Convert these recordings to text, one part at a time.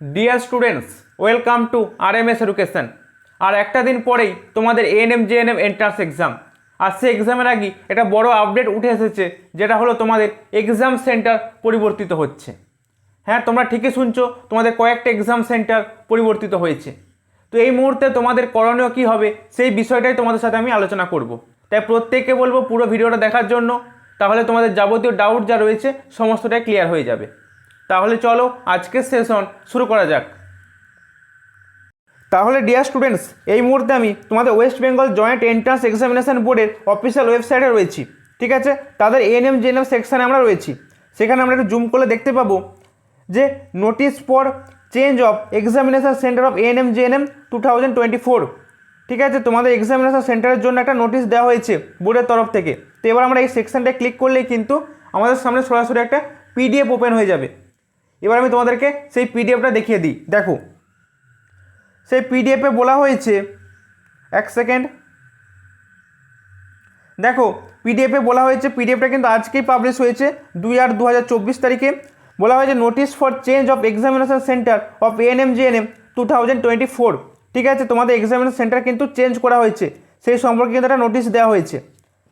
Dear students welcome to R M S education আর একটা দিন পরেই তোমাদের এএনএম জেএনএম এন্ট্রান্স এক্সাম আর সেই এক্সামের আগে একটা বড় আপডেট উঠে এসেছে, যেটা হলো তোমাদের এক্সাম সেন্টার পরিবর্তিত হচ্ছে। হ্যাঁ তোমরা ঠিকই শুনছো, তোমাদের কয়েকটা এক্সাম সেন্টার পরিবর্তিত হয়েছে। তো এই মুহূর্তে তোমাদের করণীয় কী হবে, সেই বিষয়টাই তোমাদের সাথে আমি আলোচনা করব। তাই প্রত্যেককে বলব পুরো ভিডিওটা দেখার জন্য, তাহলে তোমাদের যাবতীয় ডাউট যা রয়েছে, সমস্তটাই ক্লিয়ার হয়ে যাবে। তাহলে চলো আজকের সেশন শুরু করা যাক। তাহলে ডিয়ার স্টুডেন্টস এই মুহূর্তে আমি তোমাদের West Bengal joint entrance examination বোর্ডের অফিসিয়াল ওয়েবসাইটে রয়েছি, ঠিক আছে? তাদের এএনএম জেএনএম সেকশানে আমরা রয়েছি। সেখানে আমরা একটু জুম করলে দেখতে পাবো যে notice for change of examination centre of ANM GNM two thousand twenty four ঠিক আছে? তোমাদের এক্সামিনেশন সেন্টারের জন্য একটা নোটিশ দেওয়া হয়েছে বোর্ডের তরফ থেকে। তো এবার আমরা এই সেকশনটা ক্লিক করলেই কিন্তু আমাদের সামনে সরাসরি একটা পিডিএফ ওপেন হয়ে যাবে। এবার আমি তোমাদেরকে সেই পিডিএফটা দেখিয়ে দিই। দেখো, সেই পিডিএফে বলা হয়েছে, এক সেকেন্ড দেখো পিডিএফে বলা হয়েছে পিডিএফটা কিন্তু আজকেই পাবলিশ হয়েছে, দুই আট দু তারিখে। বলা হয়েছে notice for change of examination centre of ANM GNM two thousand twenty four ঠিক আছে, তোমাদের এক্সামিনেশন সেন্টার কিন্তু চেঞ্জ করা হয়েছে। সেই সম্পর্কে কিন্তু একটা নোটিশ দেওয়া হয়েছে।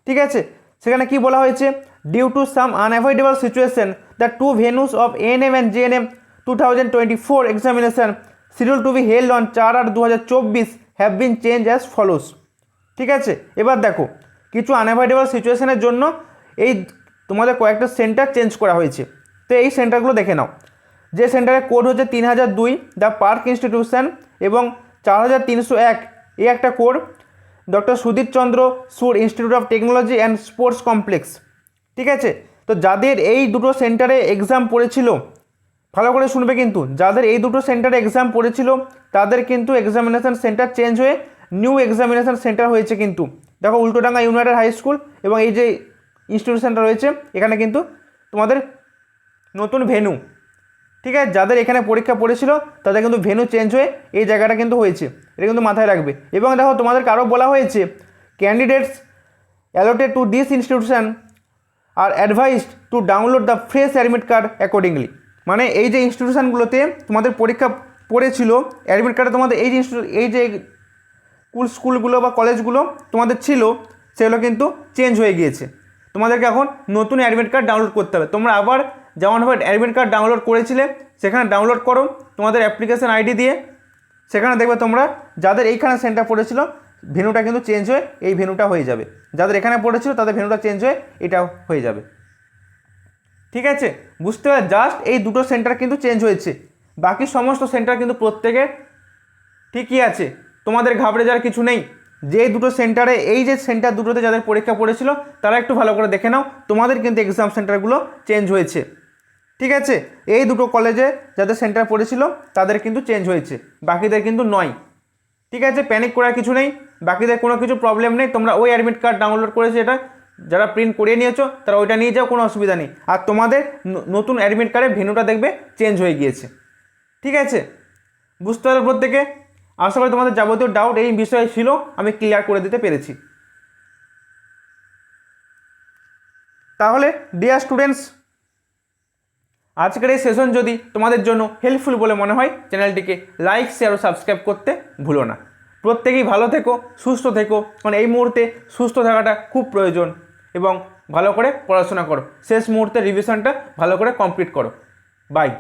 ঠিক আছে সেখানে কি বলা হয়েছে? Due to some unavoidable situation the two venues of ANM and JNM two thousand twenty four examination schedule to be held on চার আট দু হাজার চব্বিশ have been change as follows ঠিক আছে? এবার দেখো, কিছু আনঅ্যাভয়েডেবল সিচুয়েশনের জন্য এই তোমাদের কয়েকটা সেন্টার চেঞ্জ করা হয়েছে। তো এই সেন্টারগুলো দেখে নাও। যে সেন্টারের কোড হচ্ছে তিন হাজার দুই দ্য পার্ক ইনস্টিটিউশন এবং চার হাজার তিনশো এক। এই একটা code doctor Sudip Chandra Sur institute of technology and sports complex. ঠিক আছে? তো যাদের এই দুটো সেন্টারে এক্সাম পড়েছিল, ভালো করে শুনবে কিন্তু, যাদের এই দুটো সেন্টারে এক্সাম পড়েছিল, তাদের কিন্তু এক্সামিনেশন সেন্টার চেঞ্জ হয়ে নিউ এক্সামিনেশন সেন্টার হয়েছে কিন্তু। দেখো উল্টোডাঙ্গা ইউনাইটেড হাই স্কুল এবং এই যে ইনস্টিটিউশনটা রয়েছে, এখানে কিন্তু তোমাদের নতুন ভেনু ঠিক আছে? যাদের এখানে পরীক্ষা পড়েছিল, তাদের কিন্তু ভেনু চেঞ্জ হয়ে এই জায়গাটা কিন্তু হয়েছে। এটা কিন্তু মাথায় রাখবে। এবং দেখো তোমাদের কারও বলা হয়েছে candidates allotted to this institution are advised to download the fresh admit card accordingly মানে এই যে ইনস্টিটিউশনগুলোতে তোমাদের পরীক্ষা পড়েছিল অ্যাডমিট কার্ডে তোমাদের এই যে এই যে স্কুল স্কুলগুলো বা কলেজগুলো তোমাদের ছিল, সেগুলো কিন্তু চেঞ্জ হয়ে গিয়েছে। তোমাদেরকে এখন নতুন অ্যাডমিট কার্ড ডাউনলোড করতে হবে। তোমরা আবার যেমনভাবে অ্যাডমিট কার্ড ডাউনলোড করেছিলে, সেখানে ডাউনলোড করো তোমাদের অ্যাপ্লিকেশন আইডি দিয়ে। সেখানে দেখবে তোমরা যাদের এইখানে সেন্টার পড়েছিল, ভেনুটা কিন্তু চেঞ্জ হয়ে এই ভেনুটা হয়ে যাবে। যাদের এখানে পড়েছিল, তাদের ভেনুটা চেঞ্জ হয়ে এটা হয়ে যাবে। ঠিক আছে? বুঝতে পার জাস্ট এই দুটো সেন্টার কিন্তু চেঞ্জ হয়েছে। বাকি সমস্ত সেন্টার কিন্তু প্রত্যেকের ঠিকই আছে। তোমাদের ঘাবড়ে যাওয়ার কিছু নেই। যে দুটো সেন্টারে এই যে সেন্টার দুটোতে যাদের পরীক্ষা পড়েছিল, তারা একটু ভালো করে দেখে নাও। তোমাদের কিন্তু এক্সাম সেন্টারগুলো চেঞ্জ হয়েছে। ঠিক আছে? এই দুটো কলেজে যাদের সেন্টার পড়েছিল, তাদের কিন্তু চেঞ্জ হয়েছে। বাকিদের কিন্তু নয়। ঠিক আছে? প্যানিক করার কিছু নেই। বাকিদের কোনো কিছু প্রবলেম নেই। তোমরা ওই অ্যাডমিট কার্ড ডাউনলোড করেছ এটা যারা প্রিন্ট করিয়ে নিয়েছো, তারা ওইটা নিয়ে যাও, কোনো অসুবিধা নেই। আর তোমাদের নতুন অ্যাডমিট কার্ডের ভেনুটা দেখবে চেঞ্জ হয়ে গিয়েছে। ঠিক আছে? বুঝতে পারলে প্রত্যেকে? আশা করি তোমাদের যাবতীয় ডাউট এই বিষয়ে ছিল। আমি ক্লিয়ার করে দিতে পেরেছি। তাহলে ডিয়ার স্টুডেন্টস আজকের এই সেশন যদি তোমাদের জন্য হেল্পফুল বলে মনে হয় চ্যানেলটিকে লাইক শেয়ার ও সাবস্ক্রাইব করতে ভুলো না। প্রত্যেকেই ভালো থেকো, সুস্থ থেকো। কারণ এই মুহূর্তে সুস্থ থাকাটা খুব প্রয়োজন এবং ভালো করে পড়াশোনা করো। শেষ মুহূর্তে রিভিশনটা ভালো করে কমপ্লিট করো। বাই